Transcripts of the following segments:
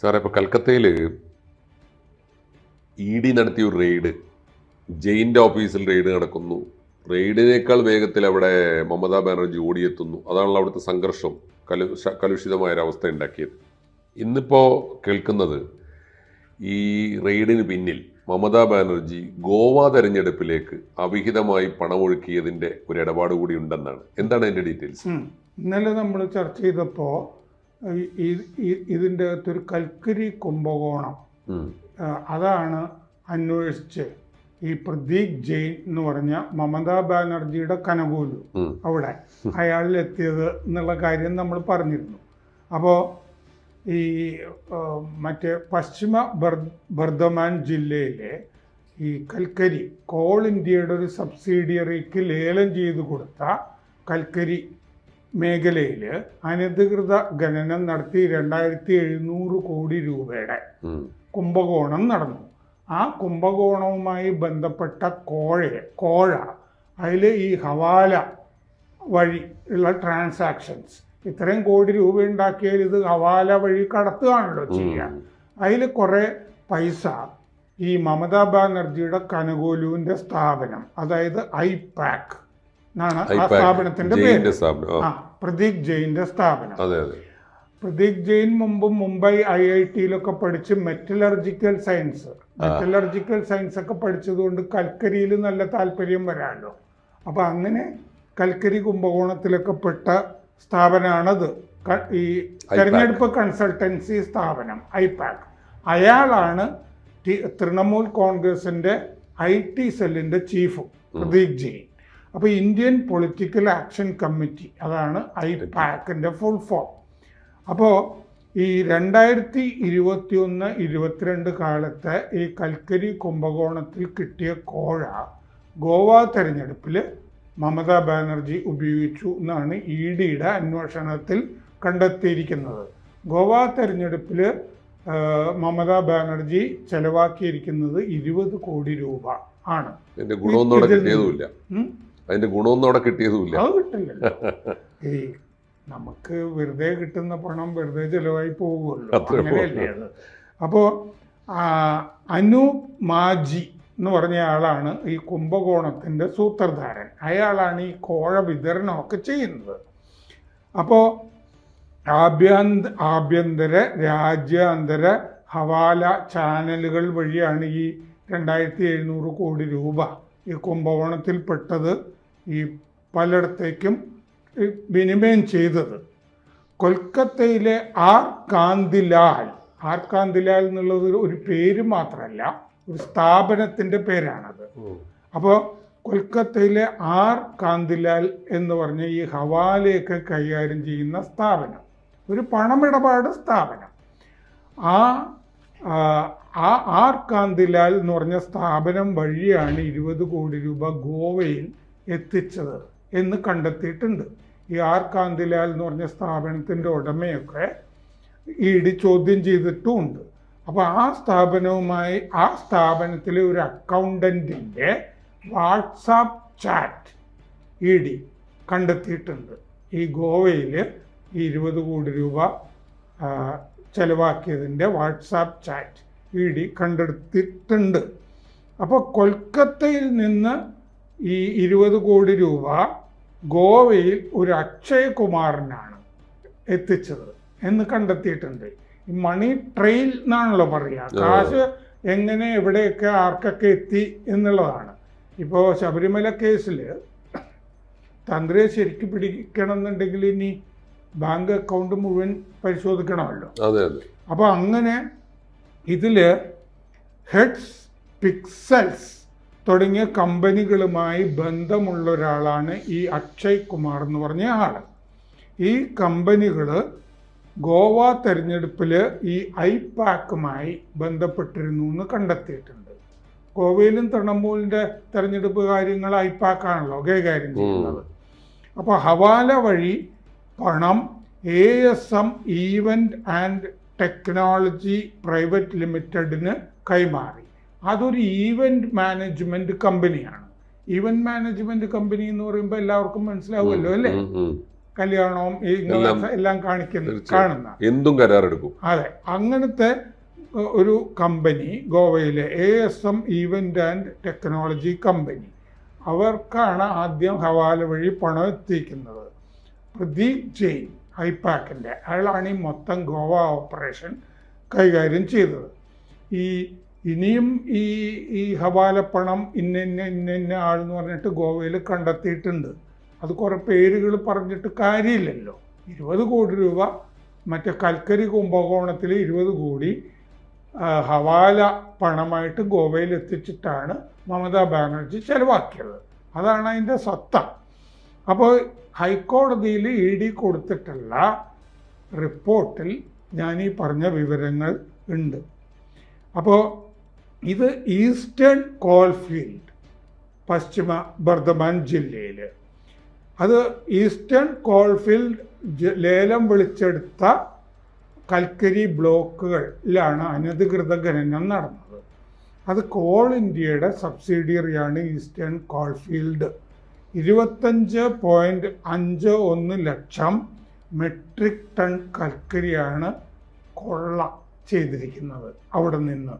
സാറേ ഇപ്പോൾ കൽക്കത്തയിൽ E D നടത്തിയ ഒരു റെയ്ഡ് ജയിന്റെ ഓഫീസിൽ റെയ്ഡ് നടക്കുന്നു. റെയ്ഡിനേക്കാൾ വേഗത്തിൽ അവിടെ മമതാ ബാനർജി ഓടിയെത്തുന്നു. അതാണല്ലോ അവിടുത്തെ സംഘർഷം കലു കലുഷിതമായൊരവസ്ഥ ഉണ്ടാക്കിയത്. ഇന്നിപ്പോൾ കേൾക്കുന്നത് ഈ റെയ്ഡിന് പിന്നിൽ മമതാ ബാനർജി ഗോവ തെരഞ്ഞെടുപ്പിലേക്ക് അവിഹിതമായി പണമൊഴുക്കിയതിന്റെ ഒരു ഇടപാട് കൂടി ഉണ്ടെന്നാണ്. എന്താണ് അതിന്റെ ഡീറ്റെയിൽസ്? ഇന്നലെ നമ്മൾ ചർച്ച ചെയ്തപ്പോൾ ഇതിന്റെ അകത്തൊരു കൽക്കരി കുംഭകോണം. അതാണ് അന്വേഷിച്ച് ഈ പ്രദീപ് ജെയിൻ എന്ന് പറഞ്ഞ മമതാ ബാനർജിയുടെ കനകൂലു അവിടെ അയാളിലെത്തിയത് എന്നുള്ള കാര്യം നമ്മൾ പറഞ്ഞിരുന്നു. അപ്പോൾ ഈ മറ്റേ പശ്ചിമ ബർ- ബർധമാൻ ജില്ലയിലെ ഈ കൽക്കരി കോൾ ഇന്ത്യയുടെ ഒരു സബ്സിഡിയറിക്ക് ലേലം ചെയ്തു കൊടുത്ത കൽക്കരി മേഖലയിൽ അനധികൃത ഖനനം നടത്തി രണ്ടായിരത്തി എഴുന്നൂറ് കോടി രൂപയുടെ കുംഭകോണം നടന്നു. ആ കുംഭകോണവുമായി ബന്ധപ്പെട്ട കോഴയെ കോഴ അതിൽ ഈ ഹവാല വഴി ഉള്ള ട്രാൻസാക്ഷൻസ് ഇത്രയും കോടി രൂപ ഉണ്ടാക്കിയാൽ ഇത് ഹവാല വഴി കടത്തുകയാണല്ലോ ചെയ്യുക. അതിൽ കുറേ പൈസ ഈ മമതാ ബാനർജിയുടെ കനകോലുവിന്റെ സ്ഥാപനം അതായത് ഐ പാക്ക് എന്നാണ് ആ സ്ഥാപനത്തിന്റെ പേര്. ആ പ്രദീപ് ജെയിന്റെ സ്ഥാപനം. പ്രതീക് ജെയിൻ മുമ്പ് മുംബൈ ഐ ഐ ടിയിലൊക്കെ പഠിച്ച് മെറ്റലർജിക്കൽ സയൻസ് മെറ്റലർജിക്കൽ സയൻസ് ഒക്കെ പഠിച്ചതുകൊണ്ട് കൽക്കരിയിൽ നല്ല താല്പര്യം വരാമല്ലോ അപ്പോൾ അങ്ങനെ കൽക്കരി കുംഭകോണത്തിലൊക്കെ പെട്ട സ്ഥാപനമാണത് ഈ തെരഞ്ഞെടുപ്പ് കൺസൾട്ടൻസി സ്ഥാപനം ഐപാക് അയാളാണ് തൃണമൂൽ കോൺഗ്രസിന്റെ ഐ ടി സെല്ലിന്റെ ചീഫ് പ്രദീപ് ജെയിൻ. അപ്പോൾ ഇന്ത്യൻ പൊളിറ്റിക്കൽ ആക്ഷൻ കമ്മിറ്റി അതാണ് ഐ പാക്കിന്റെ ഫുൾ ഫോം അപ്പോൾ ഈ രണ്ടായിരത്തി ഇരുപത്തി ഒന്ന് ഇരുപത്തിരണ്ട് കാലത്തെ ഈ കൽക്കരി കുംഭകോണത്തിൽ കിട്ടിയ കോഴ ഗോവ തെരഞ്ഞെടുപ്പിൽ മമതാ ബാനർജി ഉപയോഗിച്ചു എന്നാണ് ഇ ഡിയുടെ അന്വേഷണത്തിൽ കണ്ടെത്തിയിരിക്കുന്നത്. ഗോവ തെരഞ്ഞെടുപ്പിൽ മമതാ ബാനർജി ചെലവാക്കിയിരിക്കുന്നത് ഇരുപത് കോടി രൂപ ആണ്. ഇതിൽ? അതിന്റെ ഗുണമൊന്നും അവിടെ കിട്ടിയതുമില്ല. അത് കിട്ടില്ല ഈ നമുക്ക് വെറുതെ കിട്ടുന്ന പണം വെറുതെ ചെലവായി പോകുമല്ലോ. അപ്പോ അങ്ങനെയല്ലേ അത്? അപ്പോൾ അനൂപ് മാജി എന്ന് പറഞ്ഞ ആളാണ് ഈ കുംഭകോണത്തിന്റെ സൂത്രധാരൻ. അയാളാണ് ഈ കോഴ വിതരണമൊക്കെ ചെയ്യുന്നത്. അപ്പോൾ ആഭ്യന്ത ആഭ്യന്തര രാജ്യാന്തര ഹവാല ചാനലുകൾ വഴിയാണ് ഈ രണ്ടായിരത്തി എഴുന്നൂറ് കോടി രൂപ ഈ കുംഭകോണത്തിൽപ്പെട്ടത് ഈ പലയിടത്തേക്കും വിനിമയം ചെയ്തത്. കൊൽക്കത്തയിലെ ആർ കാന്തിലാൽ. ആർ കാന്തിലാൽ എന്നുള്ളത് ഒരു- പേര് മാത്രമല്ല ഒരു സ്ഥാപനത്തിന്റെ പേരാണത്. അപ്പോൾ കൊൽക്കത്തയിലെ ആർ കാന്തിലാൽ എന്ന് പറഞ്ഞ ഈ ഹവാലയൊക്കെ കൈകാര്യം ചെയ്യുന്ന സ്ഥാപനം ഒരു പണമിടപാട് സ്ഥാപനം. ആ, ആ ആർ കാന്തിലാൽ എന്ന് പറഞ്ഞ സ്ഥാപനം വഴിയാണ് ഇരുപത് കോടി രൂപ ഗോവയിൽ എത്തിച്ചത് എന്ന് കണ്ടെത്തിയിട്ടുണ്ട്. ഈ ആർ കാന്തിലാൽ എന്ന് പറഞ്ഞ സ്ഥാപനത്തിന്റെ ഉടമയൊക്കെ ഇ ഡി ചോദ്യം ചെയ്തിട്ടുമുണ്ട്. അപ്പോൾ ആ സ്ഥാപനവുമായി ആ സ്ഥാപനത്തിലെ ഒരു അക്കൗണ്ടന്റിന്റെ വാട്സാപ്പ് ചാറ്റ് ഇ ഡി കണ്ടെത്തിയിട്ടുണ്ട്. ഈ ഗോവയിൽ ഈ ഇരുപത് കോടി രൂപ ചെലവാക്കിയതിന്റെ വാട്സാപ്പ് ചാറ്റ് ഇ ഡി കണ്ടെടുത്തിട്ടുണ്ട്. അപ്പോൾ കൊൽക്കത്തയിൽ നിന്ന് ഈ ഇരുപത് കോടി രൂപ ഗോവയിൽ ഒരു അക്ഷയ് കുമാറിനാണ് എത്തിച്ചത് എന്ന് കണ്ടെത്തിയിട്ടുണ്ട്. ഈ മണി ട്രെയിൽ എന്നാണല്ലോ പറയുക. കാശ് എങ്ങനെ എവിടെയൊക്കെ ആർക്കൊക്കെ എത്തി എന്നുള്ളതാണ്. ഇപ്പോൾ ശബരിമല കേസിൽ തന്ത്രിയെ ശരിക്കും പിടിക്കണം എന്നുണ്ടെങ്കിൽ ഇനി ബാങ്ക് അക്കൗണ്ട് മുഴുവൻ പരിശോധിക്കണമല്ലോ. അപ്പോൾ അങ്ങനെ ഇതിൽ ഹെഡ്സ് പിക്സൽസ് തുടങ്ങിയ കമ്പനികളുമായി ബന്ധമുള്ള ഒരാളാണ് ഈ അക്ഷയ് കുമാർ എന്ന് പറഞ്ഞ ആൾ. ഈ കമ്പനികൾ ഗോവ തെരഞ്ഞെടുപ്പിൽ ഈ ഐപാക്കുമായി ബന്ധപ്പെട്ടിരുന്നു എന്ന് കണ്ടെത്തിയിട്ടുണ്ട്. ഗോവയിലും തൃണമൂലിന്റെ തെരഞ്ഞെടുപ്പ് കാര്യങ്ങൾ ഐപാക്കാണല്ലോ കൈകാര്യം ചെയ്യുന്നത്. അപ്പോൾ ഹവാല വഴി പണം A S M event and technology private ലിമിറ്റഡിന് കൈമാറി. അതൊരു ഈവന്റ് മാനേജ്മെന്റ് കമ്പനിയാണ് ഈവന്റ് മാനേജ്മെന്റ് കമ്പനി എന്ന് പറയുമ്പോൾ എല്ലാവർക്കും മനസ്സിലാവുമല്ലോ അല്ലേ. കല്യാണവും എല്ലാം- കാണിക്കുന്നു. കാണുന്ന എന്തും കരാറെടുക്കും. അതെ. അങ്ങനത്തെ ഒരു കമ്പനി ഗോവയിലെ A S M event and technology company അവർക്കാണ് ആദ്യം ഹവാല വഴി പണം എത്തിക്കുന്നത്. പ്രദീപ് ജെയിൻ ഹൈപാക്കിന്റെ അയാളാണ് ഈ മൊത്തം ഗോവ ഓപ്പറേഷൻ കൈകാര്യം ചെയ്തത്. ഈ ഇനിയും ഈ ഈ ഹവാലപ്പണം പണം ഇന്ന ഇന്ന ഇന്ന ഇന്ന ആളെന്ന് പറഞ്ഞിട്ട് ഗോവയിൽ കണ്ടെത്തിയിട്ടുണ്ട്. അത് കുറേ പേരുകൾ പറഞ്ഞിട്ട് കാര്യമില്ലല്ലോ. ഇരുപത് കോടി രൂപ മറ്റേ കൽക്കരി കുംഭകോണത്തിൽ ഇരുപത് കോടി ഹവാല പണമായിട്ട് ഗോവയിൽ എത്തിച്ചിട്ടാണ് മമതാ ബാനർജി ചെലവാക്കിയത്. അതാണ് അതിന്റെ സത്ത അപ്പോൾ ഹൈക്കോടതിയിൽ ഇ ഡി കൊടുത്തിട്ടുള്ള റിപ്പോർട്ടിൽ ഞാൻ ഈ പറഞ്ഞ വിവരങ്ങൾ ഉണ്ട്. അപ്പോൾ ഇത് ഈസ്റ്റേൺ കോൾഫീൽഡ് പശ്ചിമ ബർദ്ധമാൻ ജില്ലയിൽ അത് ഈസ്റ്റേൺ കോൾഫീൽഡ് ലേലം വിളിച്ചെടുത്ത കൽക്കരി ബ്ലോക്കുകളിലാണ് അനധികൃത ഖനനം നടന്നത്. അത് കോൾ ഇന്ത്യയുടെ സബ്സിഡിയറിയാണ് ഈസ്റ്റേൺ കോൾഫീൽഡ്. ഇരുപത്തഞ്ച് പോയിന്റ് അഞ്ച് ഒന്ന് ലക്ഷം മെട്രിക് ടൺ കൽക്കരിയാണ് കൊള്ള ചെയ്തിരിക്കുന്നത് അവിടെ നിന്ന്.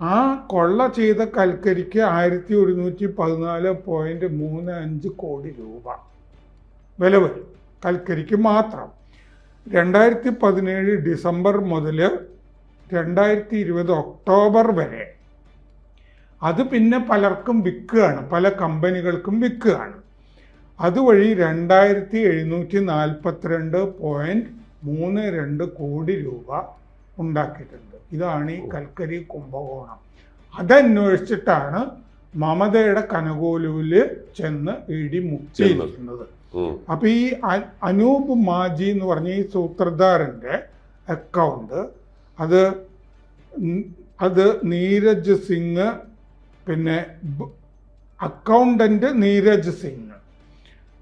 ആ കൊള്ള ചെയ്ത കൽക്കരിക്ക് ആയിരത്തി ഒരുന്നൂറ്റി പതിനാല് പോയിന്റ് മൂന്ന് അഞ്ച് കോടി രൂപ. വില വരും. കൽക്കരിക്ക് മാത്രം. രണ്ടായിരത്തി പതിനേഴ് ഡിസംബർ മുതൽ രണ്ടായിരത്തി ഇരുപത് ഒക്ടോബർ വരെ. അത് പിന്നെ പലർക്കും വിൽക്കുകയാണ്. പല കമ്പനികൾക്കും വിൽക്കുകയാണ്. അതുവഴി രണ്ടായിരത്തി എഴുന്നൂറ്റി നാൽപ്പത്തിരണ്ട് പോയിന്റ് മൂന്ന് രണ്ട് കോടി രൂപ ഉണ്ടാക്കിയിട്ടുണ്ട്. ഇതാണ് ഈ കൽക്കരി കുംഭകോണം. അതന്വേഷിച്ചിട്ടാണ് മമതയുടെ കനകോലുവിൽ ചെന്ന് ഇടി മുക്തിയിരിക്കുന്നത്. അപ്പൊ ഈ അനൂപ് മാജി എന്ന് പറഞ്ഞ ഈ സൂത്രധാരന്റെ അക്കൗണ്ട് അത് അത് നീരജ് സിംഗ് പിന്നെ അക്കൗണ്ടന്റ് നീരജ് സിംഗ്.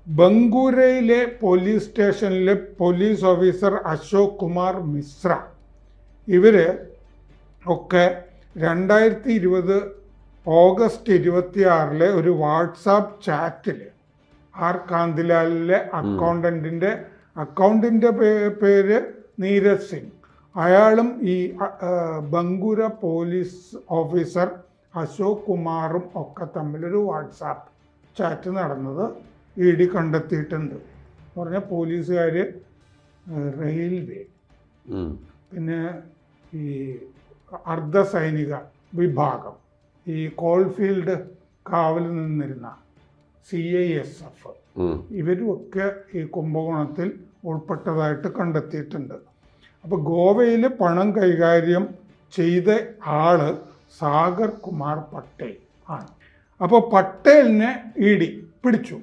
ബംഗൂരയിലെ പോലീസ് സ്റ്റേഷനിലെ പോലീസ് ഓഫീസർ അശോക് കുമാർ മിശ്ര. ഇവർ ഒക്കെ രണ്ടായിരത്തി ഇരുപത് ഓഗസ്റ്റ് ഇരുപത്തിയാറിലെ ഒരു വാട്സാപ്പ് ചാറ്റിൽ ആർ കാന്തിലാലിലെ അക്കൗണ്ടന്റിന്റെ അക്കൗണ്ടിന്റെ പേര് നീരജ് സിംഗ്. അയാളും ഈ ബങ്കുര ബംഗുര പോലീസ് ഓഫീസർ അശോക് കുമാറും ഒക്കെ തമ്മിലൊരു വാട്സാപ്പ് ചാറ്റ് നടന്നത് ഇ ഡി കണ്ടെത്തിയിട്ടുണ്ട്. പറഞ്ഞ പോലീസുകാർ റെയിൽവേ. പിന്നെ ഈ അർദ്ധസൈനിക വിഭാഗം ഈ കോൾഫീൽഡ് കാവൽ നിന്നിരുന്ന സി ഐ എസ് എഫ്. ഇവരുമൊക്കെ ഈ കുംഭകോണത്തിൽ ഉൾപ്പെട്ടതായിട്ട് കണ്ടെത്തിയിട്ടുണ്ട്. അപ്പോൾ ഗോവയിൽ പണം കൈകാര്യം ചെയ്ത ആൾ സാഗർ കുമാർ പട്ടേൽ ആണ്. അപ്പോൾ പട്ടേലിനെ ഇ ഡി പിടിച്ചു.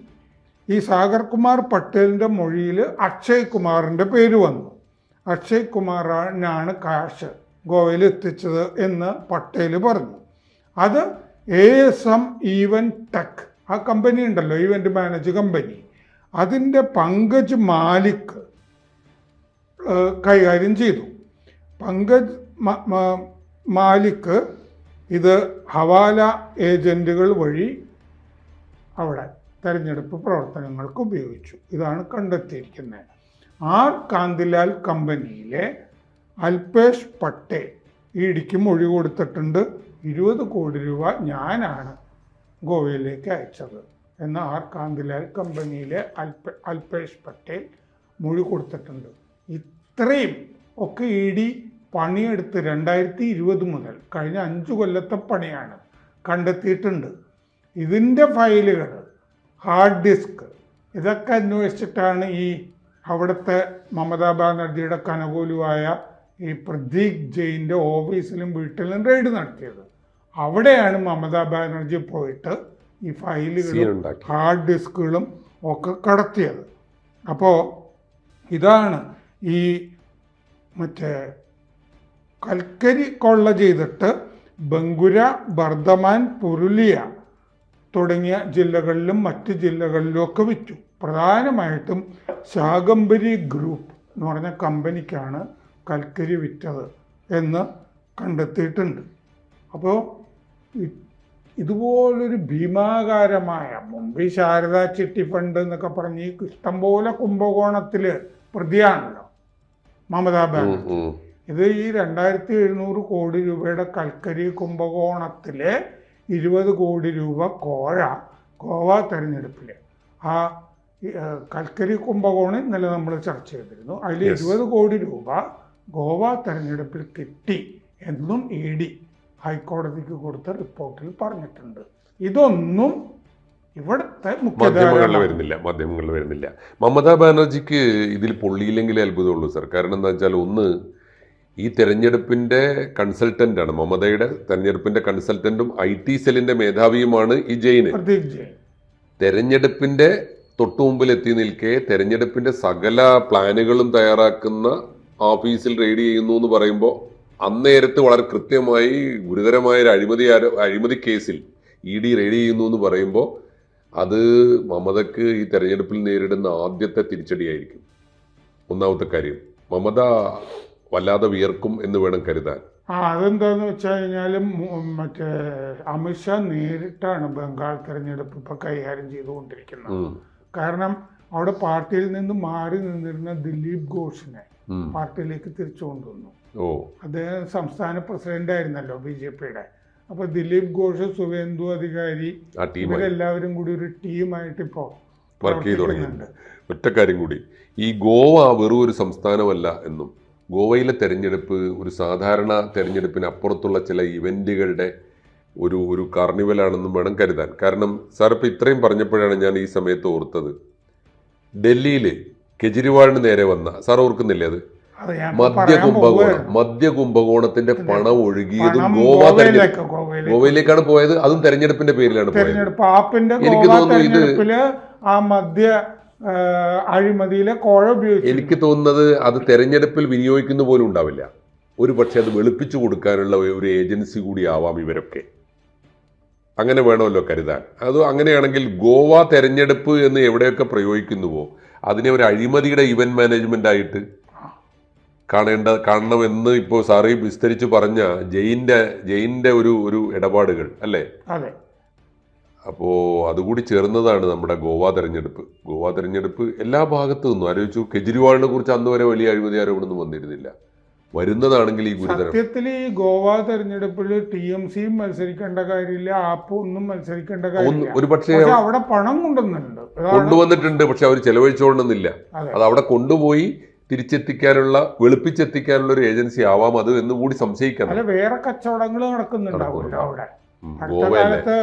ഈ സാഗർ കുമാർ പട്ടേലിന്റെ മൊഴിയിൽ അക്ഷയ് കുമാറിന്റെ പേര് വന്നു. അക്ഷയ് കുമാറാണ് കാശ് ഗോവയിൽ എത്തിച്ചത് എന്ന് പട്ടേൽ പറഞ്ഞു. അത് A S M event tech ആ കമ്പനി ഉണ്ടല്ലോ ഈവന്റ് മാനേജ് കമ്പനി അതിന്റെ പങ്കജ് മാലിക് കൈകാര്യം ചെയ്തു. പങ്കജ് മാലിക് ഇത് ഹവാല ഏജന്റുകൾ വഴി അവിടെ തെരഞ്ഞെടുപ്പ് പ്രവർത്തനങ്ങൾക്ക് ഉപയോഗിച്ചു. ഇതാണ് കണ്ടെത്തിയിരിക്കുന്നത്. ആർ കാന്തിലാൽ കമ്പനിയിലെ അൽപേഷ് പട്ടേൽ. ഇടിക്ക് മൊഴി കൊടുത്തിട്ടുണ്ട്. ഇരുപത് കോടി രൂപ ഞാനാണ് ഗോവയിലേക്ക് അയച്ചത്. എന്ന് ആർ കാന്തിലാൽ കമ്പനിയിലെ അൽപ അൽപേഷ് പട്ടേൽ മൊഴി കൊടുത്തിട്ടുണ്ട്. ഇത്രയും ഒക്കെ ഇ ഡി പണിയെടുത്ത് രണ്ടായിരത്തി ഇരുപത് മുതൽ കഴിഞ്ഞ അഞ്ച് കൊല്ലത്തെ പണിയാണ് കണ്ടെത്തിയിട്ടുണ്ട്. ഇതിന്റെ ഫയലുകൾ ഹാർഡ് ഡിസ്ക്. ഇതൊക്കെ അന്വേഷിച്ചിട്ടാണ് ഈ അവിടുത്തെ മമതാ ബാനർജിയുടെ കനകൂലുവായ ഈ പ്രതീക് ജെയിന്റെ ഓഫീസിലും വീട്ടിലും റെയ്ഡ് നടത്തിയത്. അവിടെയാണ് മമതാ ബാനർജി പോയിട്ട് ഈ ഫയലുകളും ഹാർഡ് ഡിസ്കുകളും ഒക്കെ കടത്തിയത്. അപ്പോൾ ഇതാണ് ഈ മറ്റേ കൽക്കരി കൊള്ള ചെയ്തിട്ട് ബംഗുര ബർദമാൻ പുരുലിയ തുടങ്ങിയ ജില്ലകളിലും മറ്റ് ജില്ലകളിലും ഒക്കെ വിറ്റു. പ്രധാനമായിട്ടും ശാകംബരി ഗ്രൂപ്പ് എന്ന് പറഞ്ഞ കമ്പനിക്കാണ് കൽക്കരി വിറ്റത് എന്ന് കണ്ടെത്തിയിട്ടുണ്ട്. അപ്പോൾ ഇതുപോലൊരു ഭീമാകാരമായ മുമ്പ് ഈ ശാരദാ ചിട്ടി ഫണ്ട് എന്നൊക്കെ പറഞ്ഞ് ഈ ഇഷ്ടംപോലെ കുംഭകോണത്തിൽ പ്രതിയാണല്ലോ മമതാ ബാനർജി. ഇത് ഈ രണ്ടായിരത്തി എഴുന്നൂറ് കോടി രൂപയുടെ കൽക്കരി കുംഭകോണത്തിലെ ഇരുപത് കോടി രൂപ കോഴ ഗോവ തെരഞ്ഞെടുപ്പിൽ ആ കൽക്കരി കുംഭകോണം ഇന്നലെ നമ്മൾ ചർച്ച ചെയ്തിരുന്നു. അതിൽ. ഇരുപത് കോടി രൂപ ഗോവ തെരഞ്ഞെടുപ്പിൽ കിട്ടി എന്നും ഇ ഡി ഹൈക്കോടതിക്ക് കൊടുത്ത റിപ്പോർട്ടിൽ പറഞ്ഞിട്ടുണ്ട്. ഇതൊന്നും ഇവിടുത്തെ മാധ്യമങ്ങളിൽ വരുന്നില്ല മാധ്യമങ്ങളിൽ വരുന്നില്ല. മമതാ ബാനർജിക്ക് ഇതിൽ പൊള്ളിയില്ലെങ്കിലേ അത്ഭുതമുള്ളൂ. സർ കാരണം എന്താ വെച്ചാൽ ഒന്ന് ഈ തെരഞ്ഞെടുപ്പിന്റെ കൺസൾട്ടന്റാണ് മമതയുടെ തെരഞ്ഞെടുപ്പിന്റെ കൺസൾട്ടന്റും ഐ ടി സെല്ലിന്റെ മേധാവിയുമാണ് ഈ ജയിന്. തെരഞ്ഞെടുപ്പിന്റെ ജെയിൻ തെരഞ്ഞെടുപ്പിന്റെ തൊട്ടു മുമ്പിൽ എത്തി നിൽക്കെ തെരഞ്ഞെടുപ്പിന്റെ സകല പ്ലാനുകളും തയ്യാറാക്കുന്ന ഓഫീസിൽ റെയ്ഡ് ചെയ്യുന്നു എന്ന് പറയുമ്പോൾ അന്നേരത്ത് വളരെ കൃത്യമായി ഗുരുതരമായ ഒരു അഴിമതി അഴിമതി കേസിൽ ഇ ഡി റെയ്ഡ് ചെയ്യുന്നു എന്ന് പറയുമ്പോൾ അത് മമതക്ക് ഈ തെരഞ്ഞെടുപ്പിൽ നേരിടുന്ന ആദ്യത്തെ തിരിച്ചടിയായിരിക്കും. ഒന്നാമത്തെ കാര്യം മമത വല്ലാതെ വിയർക്കും എന്ന് വേണം കരുതാൻ. ആ അതെന്താന്ന് വെച്ച് കഴിഞ്ഞാലും മറ്റേ അമിത്ഷാ നേരിട്ടാണ് ബംഗാൾ തെരഞ്ഞെടുപ്പ് ഇപ്പൊ കൈകാര്യം ചെയ്തുകൊണ്ടിരിക്കുന്നത്. കാരണം അവിടെ പാർട്ടിയിൽ നിന്ന് മാറി നിന്നിരുന്ന ദിലീപ് ഘോഷിനെ പാർട്ടിയിലേക്ക് തിരിച്ചു കൊണ്ടുവന്നു. ഓ. അദ്ദേഹം സംസ്ഥാന പ്രസിഡന്റ് ആയിരുന്നല്ലോ ബി ജെ പിയുടെ. അപ്പൊ ദിലീപ് ഘോഷ് സുവേന്ദു അധികാരി ഇവരെല്ലാവരും കൂടി ഒരു ടീമായിട്ട് ഇപ്പോ വർക്ക് ചെയ്ത്. തുടങ്ങിയിട്ടുണ്ട് ഒറ്റ കാര്യം കൂടി. ഈ ഗോവ വെറും ഒരു സംസ്ഥാനമല്ല എന്നും ഗോവയിലെ തെരഞ്ഞെടുപ്പ് ഒരു സാധാരണ തെരഞ്ഞെടുപ്പിന് അപ്പുറത്തുള്ള ചില ഇവന്റുകളുടെ ഒരു ഒരു കാർണിവലാണെന്നും വേണം കരുതാൻ. കാരണം സാർ ഇപ്പോൾ ഇത്രയും പറഞ്ഞപ്പോഴാണ് ഞാൻ ഈ സമയത്ത് ഓർത്തത്. ഡൽഹിയിൽ കെജ്രിവാളിന് നേരെ വന്ന സാർ ഓർക്കുന്നില്ലേ അത്? മദ്യ കുംഭകോണം. മദ്യ കുംഭകോണത്തിന്റെ പണം ഒഴുകിയതും ഗോവ തെരഞ്ഞെടുപ്പ് ഗോവയിലേക്ക് ഗോവയിലേക്ക്. ഗോവയിലേക്കാണ് പോയത് അതും തെരഞ്ഞെടുപ്പിന്റെ പേരിലാണ് പോയത്. എനിക്ക് തോന്നുന്നു ഇത് ആ മദ്യ അഴിമതിയിലെ കോഴ ഉപയോഗിച്ചു എനിക്ക് തോന്നുന്നത് അത് തെരഞ്ഞെടുപ്പിൽ വിനിയോഗിക്കുന്ന പോലും ഉണ്ടാവില്ല. ഒരു പക്ഷേ അത് വെളുപ്പിച്ചു കൊടുക്കാനുള്ള ഒരു ഏജൻസി കൂടി ആവാം ഇവരൊക്കെ. അങ്ങനെ വേണമല്ലോ കരുതാൻ. അത് അങ്ങനെയാണെങ്കിൽ ഗോവ തെരഞ്ഞെടുപ്പ് എന്ന് എവിടെയൊക്കെ പ്രയോഗിക്കുന്നുവോ അതിനെ ഒരു അഴിമതിയുടെ ഇവന്റ് മാനേജ്മെന്റ് ആയിട്ട് കാണേണ്ട കാണണമെന്ന് ഇപ്പോൾ സാറി വിസ്തരിച്ച് പറഞ്ഞ ജയിന്റെ ജയിന്റെ ഒരു ഒരു ഇടപാടുകൾ അല്ലേ? അതെ. അപ്പോൾ അതുകൂടി ചേർന്നതാണ് നമ്മുടെ ഗോവ തെരഞ്ഞെടുപ്പ്. ഗോവ തെരഞ്ഞെടുപ്പ് എല്ലാ ഭാഗത്തു നിന്നും ആലോചിച്ചു കെജ്രിവാളിനെ കുറിച്ച് അന്ന് വരെ വലിയ അഴിമതി ആരോപണമൊന്നും വന്നിരുന്നില്ല. വരുന്നതാണെങ്കിൽ ഈ ഗുരുതരം സത്യത്തിൽ ഈ ഗോവ തെരഞ്ഞെടുപ്പിൽ ടി എം സിയും മത്സരിക്കേണ്ട കാര്യമില്ല ആപ്പും ഒന്നും മത്സരിക്കേണ്ട കാര്യം കാര്യമില്ല. ഒരു പക്ഷേ അവിടെ പണം കൊണ്ടുവന്നിട്ടുണ്ട്. കൊണ്ടുവന്നിട്ടുണ്ട് പക്ഷെ അവർ ചെലവഴിച്ചോളണമെന്നില്ല. അത്. അവിടെ കൊണ്ടുപോയി തിരിച്ചെത്തിക്കാനുള്ള വെളുപ്പിച്ചെത്തിക്കാനുള്ള ഒരു ഏജൻസി ആവാം അത് എന്ന് കൂടി സംശയിക്കണം. അല്ല വേറെ കച്ചവടങ്ങൾ നടക്കുന്നുണ്ടാവില്ല അവിടെ. അടുത്ത കാലത്ത്